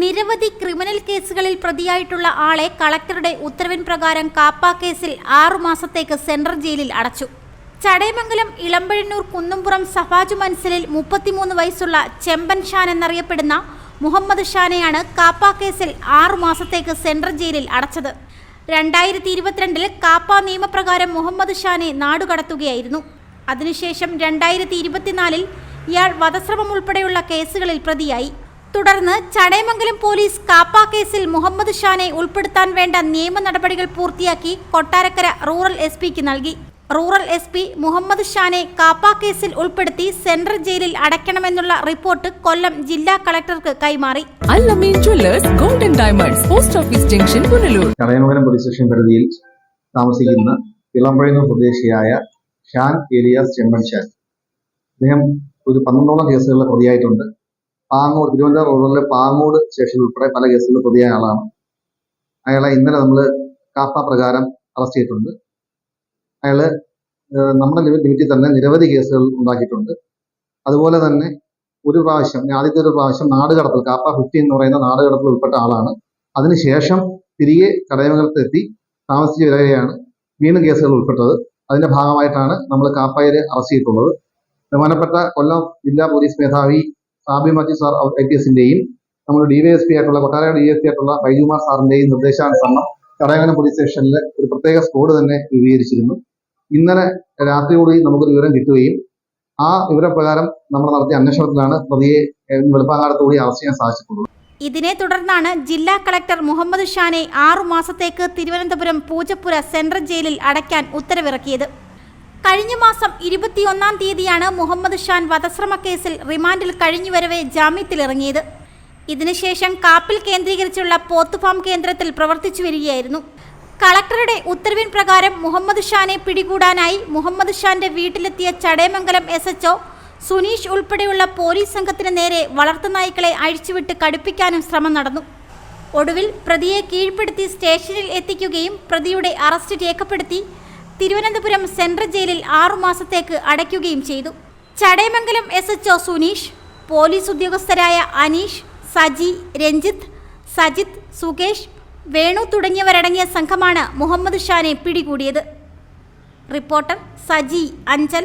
നിരവധി ക്രിമിനൽ കേസുകളിൽ പ്രതിയായിട്ടുള്ള ആളെ കളക്ടറുടെ ഉത്തരവിൻ പ്രകാരം കാപ്പ കേസിൽ ആറുമാസത്തേക്ക് സെൻട്രൽ ജയിലിൽ അടച്ചു. ചടയമംഗലം ഇളമ്പഴന്നൂർ കുന്നുംപുറം സഫാജു മൻസിലിൽ മുപ്പത്തിമൂന്ന് വയസ്സുള്ള ചെമ്പൻ ഷാൻ എന്നറിയപ്പെടുന്ന മുഹമ്മദ് ഷാനെയാണ് കാപ്പ കേസിൽ ആറുമാസത്തേക്ക് സെൻട്രൽ ജയിലിൽ അടച്ചത്. രണ്ടായിരത്തി ഇരുപത്തിരണ്ടിൽ കാപ്പ നിയമപ്രകാരം മുഹമ്മദ് ഷാനെ നാടുകടത്തുകയായിരുന്നു. അതിനുശേഷം രണ്ടായിരത്തി ഇരുപത്തിനാലിൽ ഇയാൾ വധശ്രമം ഉൾപ്പെടെയുള്ള കേസുകളിൽ പ്രതിയായി. തുടർന്ന് ചടയമംഗലം പോലീസ് കാപ്പ കേസിൽ മുഹമ്മദ് ഷാനെ ഉൾപ്പെടുത്താൻ വേണ്ട നിയമ നടപടികൾ പൂർത്തിയാക്കി കൊട്ടാരക്കര റൂറൽ എസ് പിക്ക് നൽകി. റൂറൽ എസ് പി മുഹമ്മദ് ഷാനെ കാപ്പ കേസിൽ ഉൾപ്പെടുത്തി സെൻട്രൽ ജയിലിൽ അടയ്ക്കണമെന്നുള്ള റിപ്പോർട്ട് കൊല്ലം ജില്ലാ കളക്ടർക്ക് കൈമാറി. Allameen jewellers golden diamonds post office junction Punalur. Chadayamangalam police station പരിധിയിൽ താമസിക്കുന്ന സ്വദേശിയായ ഷാൻ ഏലിയാസ് ചെമ്മൻ ഷാൻ അദ്ദേഹം ഒരു പന്ത്രണ്ടോളം കേസുകളിൽ പ്രതിയായിട്ടുണ്ട്. പാങ്ങോട് തിരുവനന്തപുരം റൂറലിലെ പാങ്ങോട് സ്റ്റേഷനിൽ ഉൾപ്പെടെ പല കേസുകളിൽ പ്രതിയായ ആളാണ്. അയാളെ ഇന്നലെ നമ്മൾ കാപ്പ പ്രകാരം അറസ്റ്റ് ചെയ്തിട്ടുണ്ട്. അയാൾ നമ്മുടെ ലിമി- ലിമിറ്റിൽ തന്നെ നിരവധി കേസുകൾ ഉണ്ടാക്കിയിട്ടുണ്ട്. അതുപോലെ തന്നെ ഒരു പ്രാവശ്യം ആദ്യത്തെ ഒരു പ്രാവശ്യം നാടുകടത്തൽ കാപ്പ ഫിഫ്റ്റി എന്ന് പറയുന്ന നാടുകടത്തിൽ ഉൾപ്പെട്ട ആളാണ്. അതിനുശേഷം തിരികെ ചടയമംഗലത്ത് എത്തി താമസിച്ച് വരികയാണ് വീണ്ടും കേസുകൾ ഉൾപ്പെട്ടത്. അതിന്റെ ഭാഗമായിട്ടാണ് നമ്മൾ കാപ്പായിൽ അറസ്റ്റ് ചെയ്തിട്ടുള്ളത്. ബഹുമാനപ്പെട്ട കൊല്ലം ജില്ലാ പോലീസ് മേധാവി Sabi Mathew sir I T എസിന്റെയും നമ്മൾ ഡിവൈഎസ്പി ആയിട്ടുള്ള കൊട്ടാര പി ആയിട്ടുള്ള ബൈജുമാർ സാറിന്റെയും നിർദ്ദേശാനുസരണം കടയങ്ങന പോലീസ് സ്റ്റേഷനിൽ ഒരു പ്രത്യേക സ്ക്വാഡ് തന്നെ രൂപീകരിച്ചിരുന്നു. ഇന്നലെ രാത്രിയോടുകൂടി നമുക്കൊരു വിവരം കിട്ടുകയും ആ വിവരപ്രകാരം നമ്മൾ നടത്തിയ അന്വേഷണത്തിലാണ് പ്രതിയെ ഏഹ്, വെളുപ്പാങ്കാലത്തോടെ അറസ്റ്റ് ചെയ്യാൻ സാധിച്ചിട്ടുള്ളത്. ഇതിനെ തുടർന്നാണ് ജില്ലാ കളക്ടർ മുഹമ്മദ് ഷാനെ ആറു മാസത്തേക്ക് തിരുവനന്തപുരം പൂജപ്പുര സെൻട്രൽ ജയിലിൽ അടയ്ക്കാൻ ഉത്തരവിറക്കിയത്. കഴിഞ്ഞ മാസം ഇരുപത്തിയൊന്നാം തീയതിയാണ് മുഹമ്മദ് ഷാൻ വധശ്രമ കേസിൽ റിമാൻഡിൽ കഴിഞ്ഞുവരവെ ജാമ്യത്തിലിറങ്ങിയത്. ഇതിനുശേഷം കാപ്പിൽ കേന്ദ്രീകരിച്ചുള്ള പോത്തുഫാം കേന്ദ്രത്തിൽ പ്രവർത്തിച്ചു വരികയായിരുന്നു. കളക്ടറുടെ ഉത്തരവിൻ പ്രകാരം മുഹമ്മദ് ഷാനെ പിടികൂടാനായി മുഹമ്മദ് ഷാന്റെ വീട്ടിലെത്തിയ ചടയമംഗലം എസ് എച്ച്ഒ സുനീഷ് ഉൾപ്പെടെയുള്ള പോലീസ് സംഘത്തിന് നേരെ വളർത്തുനായ്ക്കളെ അഴിച്ചുവിട്ട് കടുപ്പിക്കാനും ശ്രമം നടന്നു. ഒടുവിൽ പ്രതിയെ കീഴ്പ്പെടുത്തി സ്റ്റേഷനിൽ എത്തിക്കുകയും പ്രതിയുടെ അറസ്റ്റ് രേഖപ്പെടുത്തി. തിരുവനന്തപുരം സെൻട്രൽ ജയിലിൽ ആറുമാസത്തേക്ക് അടയ്ക്കുകയും ചെയ്തു. Chadayamangalam S H O Suneesh police ഉദ്യോഗസ്ഥരായ Aneesh Saji Ranjith Sajith Sukesh Venu തുടങ്ങിയവരടങ്ങിയ സംഘമാണ് മുഹമ്മദ് ഷാനെ പിടികൂടിയത്. റിപ്പോർട്ടർ സജി അഞ്ചൽ.